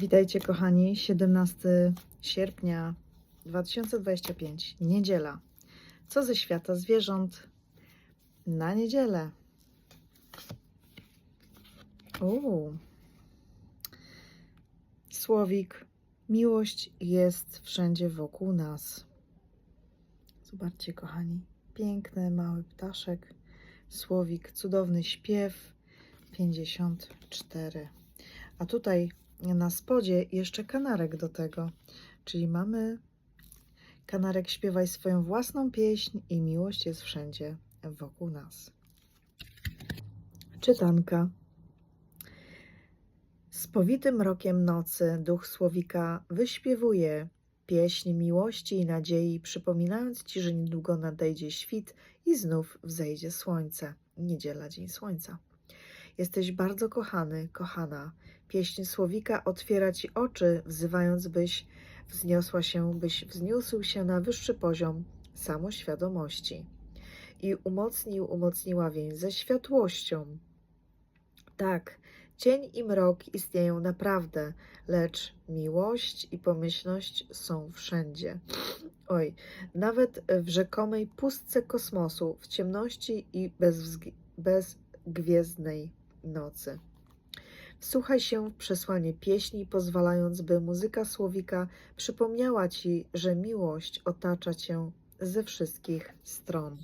Witajcie kochani, 17 sierpnia 2025, niedziela. Co ze świata zwierząt na niedzielę? Uuu. Słowik, miłość jest wszędzie wokół nas. Zobaczcie kochani, piękny mały ptaszek, słowik, cudowny śpiew, 54. A tutaj na spodzie jeszcze kanarek do tego. Czyli mamy kanarek śpiewaj swoją własną pieśń i miłość jest wszędzie wokół nas. Czytanka. Z powitym rokiem nocy duch słowika wyśpiewuje pieśń miłości i nadziei, przypominając ci, że niedługo nadejdzie świt i znów wzejdzie słońce. Niedziela, dzień słońca. Jesteś bardzo kochany, kochana. Pieśń słowika otwiera ci oczy, wzywając, byś wzniosła się, byś wzniósł się na wyższy poziom samoświadomości i umocnił, umocniła więź ze światłością. Tak, cień i mrok istnieją naprawdę, lecz miłość i pomyślność są wszędzie. Oj, nawet w rzekomej pustce kosmosu, w ciemności i bezwzg- bezgwiezdnej nocy. Wsłuchaj się w przesłanie pieśni, pozwalając, by muzyka słowika przypomniała ci, że miłość otacza cię ze wszystkich stron.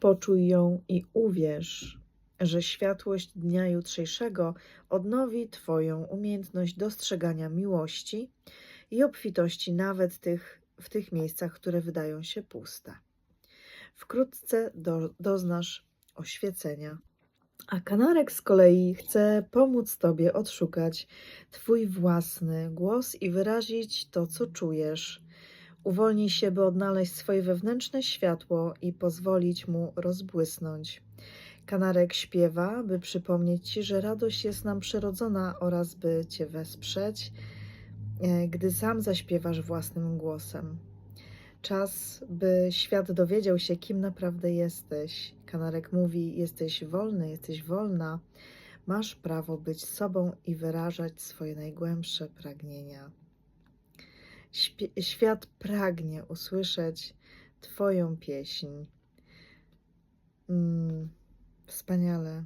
Poczuj ją i uwierz, że światłość dnia jutrzejszego odnowi Twoją umiejętność dostrzegania miłości i obfitości nawet tych, w tych miejscach, które wydają się puste. Wkrótce do, doznasz oświecenia. A kanarek z kolei chce pomóc Tobie odszukać Twój własny głos i wyrazić to, co czujesz. Uwolnij się, by odnaleźć swoje wewnętrzne światło i pozwolić mu rozbłysnąć. Kanarek śpiewa, by przypomnieć Ci, że radość jest nam przyrodzona oraz by Cię wesprzeć, e, gdy sam zaśpiewasz własnym głosem. Czas, by świat dowiedział się, kim naprawdę jesteś. Kanarek mówi: Jesteś wolny, jesteś wolna. Masz prawo być sobą i wyrażać swoje najgłębsze pragnienia. Świat pragnie usłyszeć Twoją pieśń. Mm, wspaniale.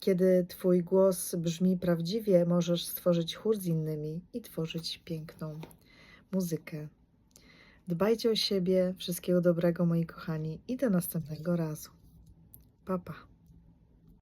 Kiedy Twój głos brzmi prawdziwie, możesz stworzyć chór z innymi i tworzyć piękną muzykę. Dbajcie o siebie, wszystkiego dobrego, moi kochani, i do następnego razu. Pa, pa.